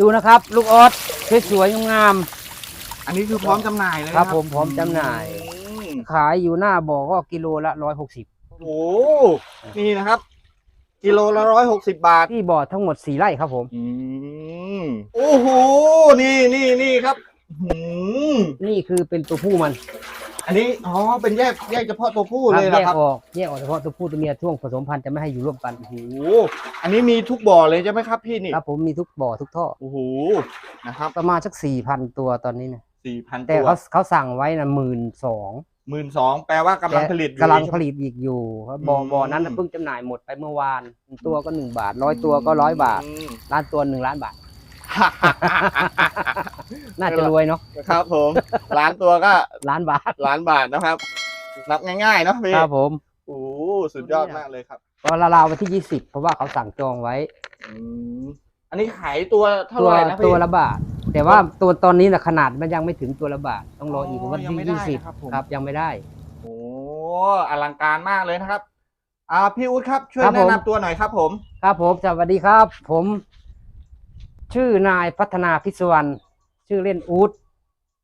ดูนะครับ ลูกออสสวยๆงามอันนี้คือพร้อมจำหน่ายเลยครับ ผมพร้อมจำหน่าย อืมๆขายอยู่หน้าบ่อก็กิโลละร้อยหกสิบโอ้โหนี่นะครับ กิโลละร้อยหกสิบบาท ที่บ่อทั้งหมดสี่ไร่ครับผม อืมโอ้โห นี่นี่นี่ครับ อืมนี่คือเป็นตัวผู้มัน อันนี้อ๋อเป็นแยกแยกเฉพาะตัวผู้ครับเลยแยนะกครับออกแยกออกเฉพาะตัวผู้ตัวเมียช่วงผสมพันธุ์จะไม่ให้อยู่ร่วมกันโอ้โหอันนี้มีทุกบ่อเลยใช่ไหมครับพี่นี่ครับผมมีทุกบ่อทุกท่อโอ้โหนะครับประมาณสักสี่พันตัวตอนนี้นะสี่พันแต่ตัวเขาเขาสั่งไว้นะหมื่นสองหมื่นสองแปลว่ากำลังผลิตอยู่กำลังใช่ไหมผลิตอีกอยู่ครับบ่ออืมบ่อนั้นน่ะเพิ่งจำหน่ายหมดไปเมื่อวาน ตัวก็หนึ่งบาทร้อยตัวก็ร้อยบาทอืมล้านตัวหนึ่งล้านบาท น่าจะรวยเนาะครับ ผมล้านตัวก็ล้านบาทล้านบาทนะครับนับง่ายๆเนาะพี่ครับผมโอ้โหสุดยอดมากเลยครับก็ราวๆวันที่ยี่สิบเพราะว่าเขาสั่งจองไว้อืมอันนี้ขายตัวเท่าตัวไหร่นะพี่ตัวละบาท แต่ว่าตัวตอนนี้นะขนาดมันยังไม่ถึงตัวละบาท ต้องรออีกอ๋อวันยังที่ไม่ได้ยี่สิบนะครับผมครับ ยังไม่ได้โอ้อลังการมากเลยนะครับ อ่าพี่อุ๊ดครับช่วยครับผมแนะนำตัวหน่อยครับผม ครับผมสวัสดีครับ ผม ชื่อนายพัฒนาพิศวรรณชื่อเล่นอูด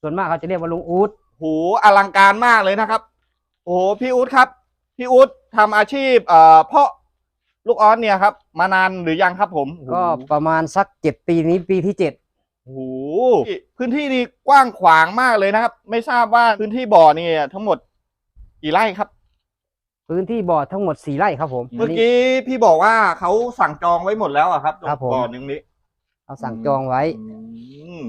ส่วนมากเขาจะเรียกว่าลุงอูดโหอลังการมากเลยนะครับโอ้โหพี่อุ๊ดครับ พี่อุ๊ดทำอาชีพเอ่อเพาะลูกออสเนี่ยครับ มานานหรือยังครับผมก็ประมาณสักเจ็ดปีนี้ปีที่เจ็ดโอ้โหพื้นที่นี่กว้างขวางมากเลยนะครับ ไม่ทราบว่าพื้นที่บ่อนี่ทั้งหมดกี่ไร่ครับ พื้นที่บ่อทั้งหมดสี่ไร่ครับผม เมื่อกี้พี่บอกว่าเขาสั่งจองไว้หมดแล้วอะครับตงครับผม บ่อหนึงนี้ เขาสั่งจองไว้ อืม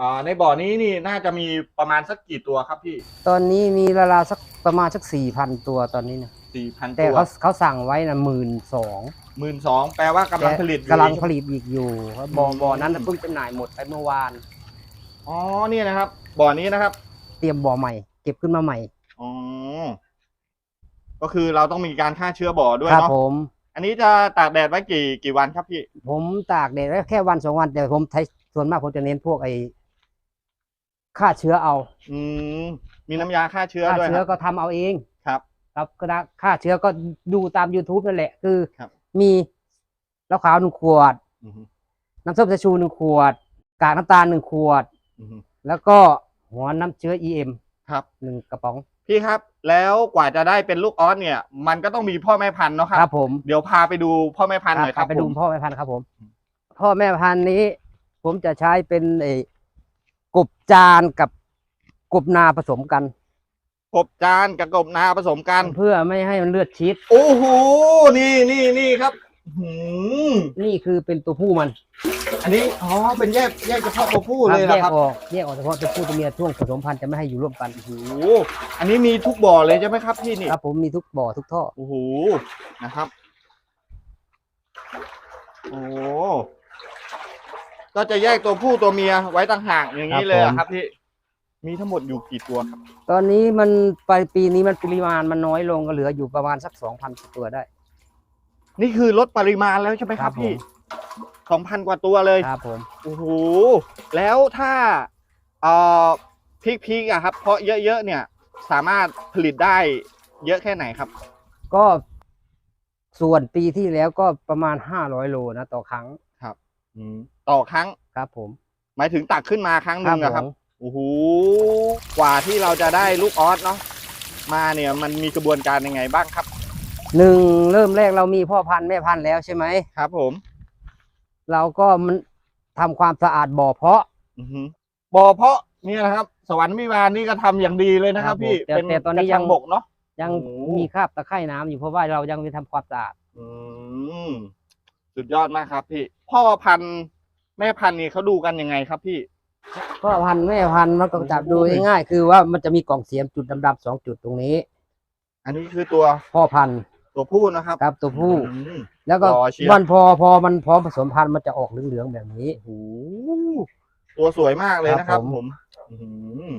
อ่าในบ่อนี้นี่น่าจะมีประมาณสักกี่ตัวครับพี่ตอนนี้มีราวๆสักประมาณสักสี่พันตัวตอนนี้นะสี่พันแต่ตัวเขาเขาสั่งไว้นะหมื่นสองหมื่นสองแปลว่ากำลังผลิตอยู่กำลังใช่ไหมผลิตอีกอยู่ครับบ่ออืมบ่อนั้นน่ะเพิ่งจำหน่ายหมดไปเมื่อวาน อ๋อเนี่ยนะครับ บ่อนี้นะครับเตรียมบ่อใหม่ เก็บขึ้นมาใหม่ อ๋อก็คือเราต้องมีการฆ่าเชื้อบ่อด้วยครับเนาะผม อันนี้จะตากแดดไว้กี่กี่วันครับพี่ผมตากแดดไว้แค่วันสองวันแต่ผมใช้ส่วนมากผมจะเน้นพวกไอ้ฆ่าเชื้อเอาอืมมีน้ำยาฆ่าเชื้อฆ่าด้วยเชื้อครับ ก็ทำเอาเองครับ ครับก็ได้ฆ่าเชื้อก็ดูตาม youtube นั่นแหละ คือครับ มีเหล้าขาวหนึ่งขวด อือฮึน้ำส้มสายชูหนึ่งขวด กากน้ำตาลหนึ่งขวด อือฮึแล้วก็หัวน้ำเชื้อ EM ครับหนึ่งกระป๋องพี่ครับ แล้วกว่าจะได้เป็นลูกออสเนี่ย มันก็ต้องมีพ่อแม่พันธุ์เนาะคครัรับผมเดี๋ยวพาไปดูพ่อแม่พันธุ์หน่อยครับไปดูผมพ่อแม่พันธุ์ครับผม พ่อแม่พันธุ์นี้ ผมจะใช้เป็นไอ้กบจานกับกบนาผสมกัน กบจานกับกบนาผสมกัน เพื่อไม่ให้มันเลือดชิด โอ้โห นี่นี่นี่ครับหืม นี่คือเป็นตัวผู้มัน อันนี้อ๋อเป็นแยกแยกเฉพาะตัวผู้เลยแยนะกครับออกแยกออกเฉพาะตัวผู้ตัวเมียช่วงผสมพันธุ์จะไม่ให้อยู่ร่วมกันโอ้โหอันนี้มีทุกบ่อเลยใช่ไหมครับพี่นี่ครับผมมีทุกบ่อทุกท่อโอ้โหนะครับโอ้ก็จะแยกตัวผู้ตัวเมียไว้ต่างหากอย่างนี้เลยเหรอครับพี่มีทั้งหมดอยู่กี่ตัวครับ ตอนนี้มันไปปีนี้มันปริมาณมันน้อยลงก็เหลืออยู่ประมาณสักสองพันตัวได้ นี่คือลดปริมาณแล้วใช่ไหมครับครับผมพี่สองพันกว่าตัวเลยครับผมโอ้โหแล้วถ้าเอ่อพีกๆอะครับ เพราะเยอะๆเนี่ย สามารถผลิตได้เยอะแค่ไหนครับ ก็ส่วนปีที่แล้วก็ประมาณห้าร้อยโลนะต่อครั้งต่อครั้งครับ ผม หมายถึงตักขึ้นมาครั้งหนึ่งอะครับผมโอ้โหกว่าที่เราจะได้ลูกออสเนาะมาเนี่ยมันมีกระบวนการยังไงบ้างครับ หนึ่งเริ่มแรกเรามีพ่อพันธุ์แม่พันธุ์แล้วใช่ไหมครับ ผม เราก็มันทำความสะอาดบ่อเพาะอือหือบ่อเพาะเนี่ยนะครับ สวรรค์วิมานนี่ก็ทำอย่างดีเลยนะครับครับผมพี่แต่เป็นแต่ตอนนี้กระชัยังบกเนาะ ยังโอ้มีคราบตะไคร่น้ำอยู่เพราะว่าเรายังไม่ทำความสะอาดอืมสุดยอดมากครับ พี่ พ่อพันธุ์แม่พันธุ์นี่เขาดูกันยังไงครับพี่ พ่อพันธุ์แม่พันธุ์มันก็จับดูโอ้ยง่ายๆคือว่ามันจะมีกล่องเสียมจุดดำๆสองจุดตรงนี้ อันนี้คือตัวพ่อพันธุ์ ตัวผู้นะครับครับตัวผู้ อืม แล้วก็รอเชียร์วันพอพอมันพร้อมผสมพันธุ์มันจะออกเหลืองๆแบบนี้ โอ้โหตัวสวยมากเลยนะครับ ครับผมผมอื้อหือ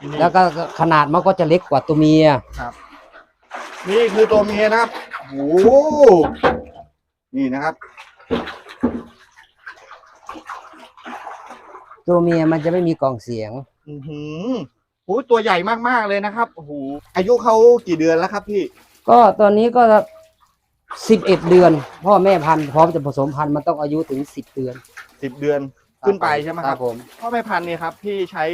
นี่แล้วก็ขนาดมันก็จะเล็กกว่าตัวเมียนี่คือตัวเมียนะครับโอ้โหนี่นะครับ ตัวเมียมันจะไม่มีกล่องเสียง อือหือโอ้ยตัวใหญ่มากๆเลยนะครับโอ้โหอายุเขากี่เดือนแล้วครับพี่ ก็ตอนนี้ก็สิบเอ็ดเดือน พ่อแม่พันธุ์พร้อมจะผสมพันธุ์มันต้องอายุถึงสิบเดือนสิบเดือนขึ้นไปใช่ไหมครับผม พ่อแม่พันธุ์เนี่ยครับพี่ใช้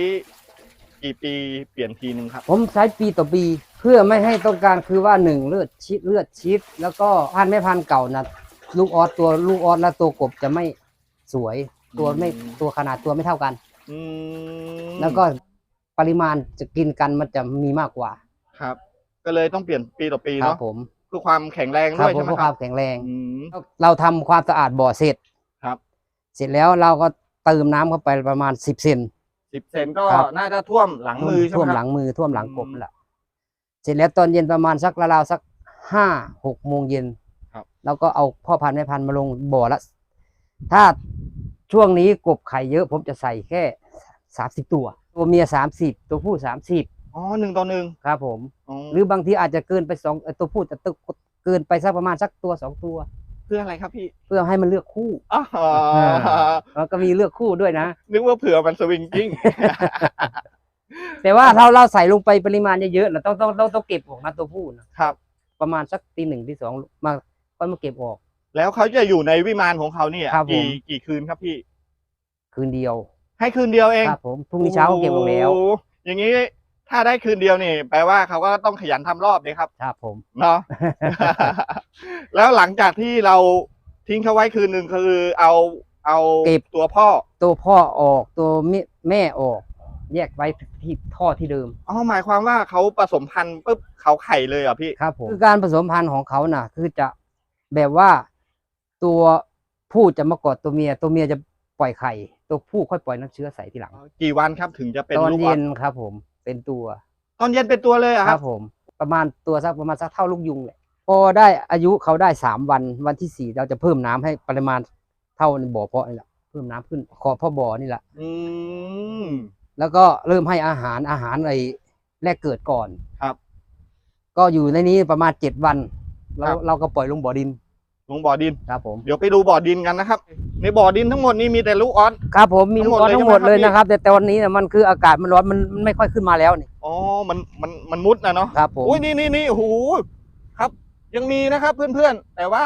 กี่ปีเปลี่ยนทีนึงครับ ผมใช้ปีต่อปีเพื่อไม่ให้ต้องการคือว่าหนึ่งเลือดชิดเลือดชิด แล้วก็พันธุ์แม่พันธุ์เก่านะลูกออสตัวลูกออสและตัวกบจะไม่สวยตัวไม่อืมตัวขนาดตัวไม่เท่ากันอืมแล้วก็ปริมาณจะกินกันมันจะมีมากกว่าครับ ก็เลยต้องเปลี่ยนปีต่อปีครัเนาะผมเพื่อความแข็งแรงครัด้บวยผมใช่ไหมเพื่อคครัวาบมแข็งแรง อืม เราทำความสะอาดบ่อเสร็จครับ เสร็จแล้วเราก็เติมน้ำเข้าไปประมาณสิบเซน สิบเซนก็ครับ น่าจะท่วมหลังมือใช่ไหมท่วมครับหลังมือท่วมหลังกบอืมแหละเสร็จแล้วตอนเย็นประมาณสักราวๆสักห้าหกโมงเย็นครับ แล้วก็เอาพ่อพันธุ์แม่พันธุ์มาลงบ่อละ ถ้าช่วงนี้กบไข่เยอะผมจะใส่แค่สามสิบตัว ตัวเมียสามสิบตัวผู้สามสิบ อ๋อหนึ่งต่อหนึ่งครับผมอ๋อหรือบางทีอาจจะเกินไปสองเอ่อตัวผู้จะตึกเกินไปสักประมาณสักตัวสองตัว เพื่ออะไรครับพี่ เพื่อให้มันเลือกคู่อ๋อแล้วก็มีเลือกคู่ด้วยนะ นึกว่าเผื่อมันสวิงกิ้งแต่ว่าเราเราใส่ลงไปปริมาณเยอะๆนะต้องต้องต้องต้องเก็บออกนะตัวผู้นะครับ ประมาณสักตีหนึ่งตีสองมาค่อยมาเก็บออก แล้วเขาจะอยู่ในวิมานของเขาเนี่ยครับผมกี่กี่คืนครับพี่ คืนเดียว ให้คืนเดียวเองครับผมพรุ่งนี้เช้าก็เก็บออกแล้วโอ้อย่างนี้ ถ้าได้คืนเดียวนี่แปลว่าเขาก็ต้องขยันทำรอบเลยครับครับผม เนาะ แล้วหลังจากที่เราทิ้งเขาไว้คืนหนึ่งคือเอาเอาเก็บ ตัวพ่อตัวพ่อออกตัวแม่แม่ออก แยกไว้ที่ท่อที่เดิม อ๋อหมายความว่าเขาผสมพันธุ์ปุ๊บเขาไข่เลยเหรอพี่ ครับผมคือการผสมพันธุ์ของเขาน่ะ คือจะแบบว่าตัวผู้จะมากอดตัวเมีย ตัวเมียจะปล่อยไข่ ตัวผู้ค่อยปล่อยน้ำเชื้อใส่ทีหลัง กี่วันครับถึงจะเป็นตอนลูกอเย็อสนครับผม เป็นตัวตอนเย็นเป็นตัวเลยเหรอคครัรับบ ผม ประมาณตัวสักประมาณสักเท่าลูกยุงเลยพอได้อายุเขาได้สามวันวันที่สี่เราจะเพิ่มน้ำให้ปริมาณเท่าในบ่อเพาะนี่แหละเพิ่มน้ำขึ้นขอบพ่อบ่อนี่แหละอืม แล้วก็เริ่มให้อาหารอาหารไอ้แรกเกิดก่อนครับก็อยู่ในนี้ประมาณเจ็ดวันเราครับ เราก็ปล่อยลงบ่อดิน ลงบ่อดิน ครับผม เดี๋ยวไปดูบ่อดินกันนะครับ ในบ่อดินทั้งหมดนี้มีแต่ลูกออส ครับผมมีทั้ลูงกหมดออสเลยทั้งหมดใช่ไหมเลยครับนะครับ แต่ตอนนี้เนี่ยมันคืออากาศมันร้อนมันมันไม่ค่อยขึ้นมาแล้วนี่ อ๋อ มัน มัน มันมุดนะเนาะ ครับผม อุ้ยนี่นี่นี่โอ้โห ครับ ยังมีนะครับเพื่อนๆ แต่ว่า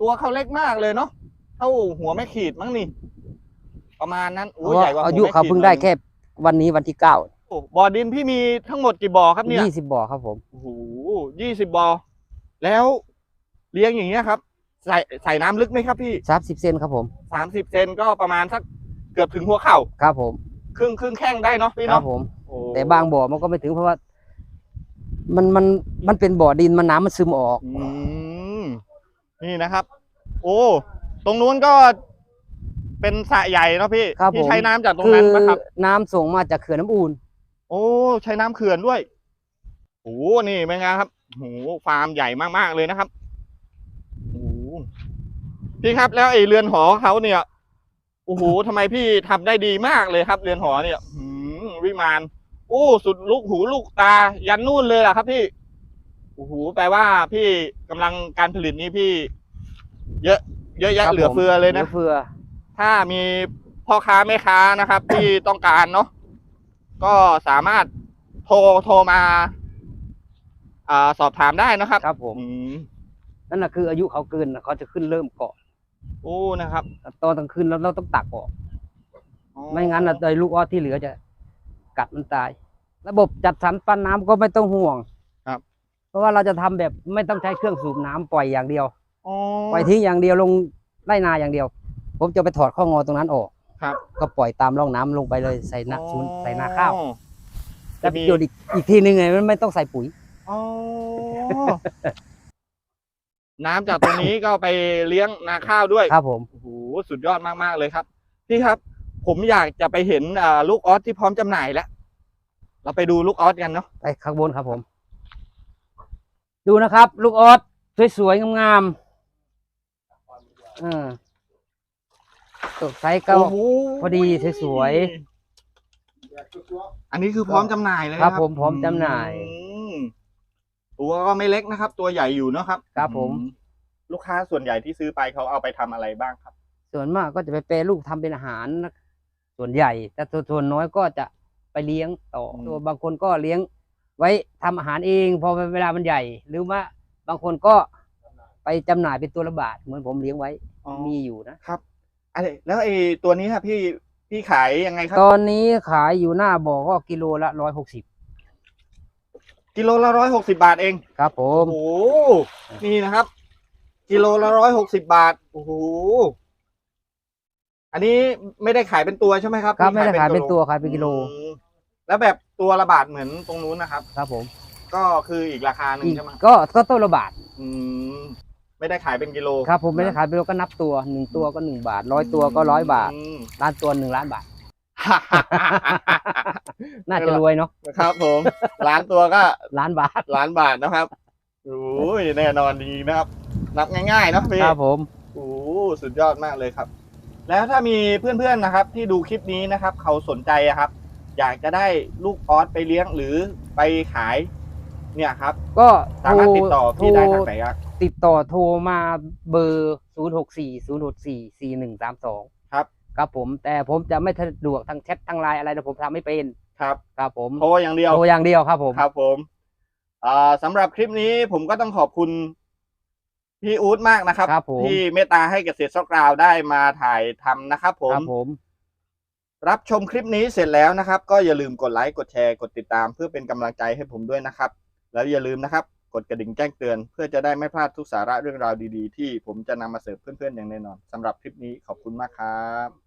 ตัวเขาเล็กมากเลยเนาะ เท่าหัวแม่ขีดมั้งนี่ ประมาณนั้นเพโอ้ราะยว่าใหญ่กว่าหัวอายุแม่เขาขีเพิ่งได้หน่อยแค่วันนี้วันที่เก้าโอ้บ่อดินพี่มีทั้งหมดกี่บ่อครับเนี่ยยี่สิบบ่อครับผม โอ้โหยี่สิบบ่อ แล้วเลี้ยงอย่างเงี้ยครับ ใส่ใส่น้ำลึกไหมครับพี่สามสิบเซนครับผม สามสิบเซนก็ประมาณสักเกือบถึงหัวเข่า ครับผม ครึ่งครึ่งแข้งได้เนาะพี่ครับเนาะผม โอ้แต่บางบ่อมันก็ไม่ถึงเพราะว่า มันมันมันเป็นบ่อดินมันน้ำมันซึมออก อืมนี่นะครับ โอ้ ตรงนู้นก็เป็นสระใหญ่เนาะพี่ครับที่ผมใช้น้ำจากตรงคืนั้นนะครับ น้ำส่งมาจากเขื่อนน้ำอูนโอ้ใช้น้ำเขื่อนด้วยโอ้นี่เป็นไงครับโอ้ฟาร์มใหญ่มากๆเลยนะครับโอ้ พี่ครับแล้วไอ้เรือนหอเขาเนี่ยโอ้โหทำไมพี่ทำได้ดีมากเลยครับ เรือนหอเนี่ยหืมวิมานโอ้สุดลูกหูลูกตา ยันนู่นเลยล่ะครับ พี่โอ้โหแปลว่าพี่กำลังการผลิตนี้พี่ เยอะ เยอะแยะครับเหลือผมเฟือเลยเหลืนะอเฟือ ถ้ามีพ่อค้าแม่ค้านะครับ ที่ต้องการเนาะก็สามารถโทรโทรมา อ่าสอบถามได้นะครับ ครับผมอืมนั่นแหละคืออายุเขาเกินน่ะเขาจะขึ้นเริ่มเกาะ โอ้นะครับตอนกลางคืนเราเราต้องตักออกอ๋อไม่งั้นน่ะไอ้ลูกออสที่เหลือจะกัดมันตาย ระบบจัดสรรปันน้ำก็ไม่ต้องห่วงครับ เพราะว่าเราจะทำแบบไม่ต้องใช้เครื่องสูบน้ำปล่อยอย่างเดียว อ๋อ ปล่อยทิ้งอย่างเดียวลงไร่นาอย่างเดียว ผมจะไปถอดข้องอตรงนั้นออกครับ ก็ปล่อยตามร่องน้ำลงไปเลยใส่นาศูนย์ใส่นาข้าวอ๋อ แต่จะปมีระโยชน์อีกอีกทีหนึ่งไงมันไม่ต้องใส่ปุ๋ย อ๋อ น้ำจากตรงนี้ก็ไปเลี้ยงนาข้าวด้วยครับผม โอ้โหสุดยอดมากๆเลยครับพี่ครับ ผมอยากจะไปเห็นอ่าลูกออสที่พร้อมจำหน่ายแล้ว เราไปดูลูกออสกันเนาะไปข้างบนครับผม ดูนะครับ ลูกออสสวยๆงามๆเออตกไซส์ก็ โอ้โหพอดีสวยอันนี้คือพร้อมจำหน่ายเลยครับผมพร้อมจำหน่าย อืม ตัวก็ไม่เล็กนะครับ ตัวใหญ่อยู่เนอะครับครับผม อืลูกค้าส่วนใหญ่ที่ซื้อไปเขาเอาไปทำอะไรบ้างครับ ส่วนมากก็จะไปแปรรูปทำเป็นอาหารนะส่วนใหญ่ แต่ตัวส่วนน้อยก็จะไปเลี้ยงต่ออม ตัวบางคนก็เลี้ยงไว้ทำอาหารเอง พอเวลามันใหญ่ หรือว่าบางคนก็ไปจำหน่ายเป็นตัวละบาทเหมือนผมเลี้ยงไว้อ๋อมีอยู่นะ ครับอะไรแล้วไอ้ตัวนี้ครับพี่พี่ขายยังไงครับตอนนี้ขายอยู่หน้าบ่อก็กิโลละร้อยหกสิบ กิโลละร้อยหกสิบาทเอง ครับผโอ้ม โหนี่นะครับ กิโลละร้อยหกสิบาทโอ้โหอันนี้ไม่ได้ขายเป็นตัวใช่ไหมครับครับพี่ไม่ได้ขายเป็นตัวโลขายเป็นกิโลอืมแล้วแบบตัวละบาทเหมือนตรงนู้นนะครับ ครับผมก็คืออีกราคาหนึ่งอีกใช่ไหมก็ก็ต้นละบาทอืมไม่ได้ขายเป็นกิโลครับผมไม่ได้ขายเป็นโลก็นับตัวหนึ่งตัวก็หนึ่งบาทร้อยตัวก็ร้อยบาทอืมล้านตัวหนึ่งล้านบาท น่าจะรวยเนาะนะครับ ผมล้านตัวก็ล้านบาทล้านบาทนะครับโอ้ยแน่นอนดีนะครับ นับง่ายๆนะพี่ครับผมโอ้สุดยอดมากเลยครับ แล้วถ้ามีเพื่อนๆนะครับ ที่ดูคลิปนี้นะครับ เขาสนใจครับ อยากจะได้ลูกออสไปเลี้ยงหรือไปขาย เนี่ยครับ ก็สามารถติดต่อพี่ได้ทางไหนครับติดต่อโทรมาเบอร์ 0 6 4 0 6 4 4 1 3 2 ครับครับผมแต่ผมจะไม่สะดวกทางแชททางไลน์อะไรนะผมทำไม่เป็นครับครับผมโทรอย่างเดียวโทรอย่างเดียวครับผมครับผมอ่าสำหรับคลิปนี้ผมก็ต้องขอบคุณพี่อู๊ดมากนะครับครับผมที่เมตตาให้เกษตรซอกราวได้มาถ่ายทำนะครับผมครับผม รับชมคลิปนี้เสร็จแล้วนะครับ ก็อย่าลืมกดไลค์กดแชร์กดติดตาม เพื่อเป็นกำลังใจให้ผมด้วยนะครับ แล้วอย่าลืมนะครับ กดกระดิ่งแจ้งเตือน เพื่อจะได้ไม่พลาดทุกสาระเรื่องราวดีๆ ที่ผมจะนำมาเสิร์ฟเพื่อนๆอย่างแน่นอนสำหรับคลิปนี้ขอบคุณมากครับ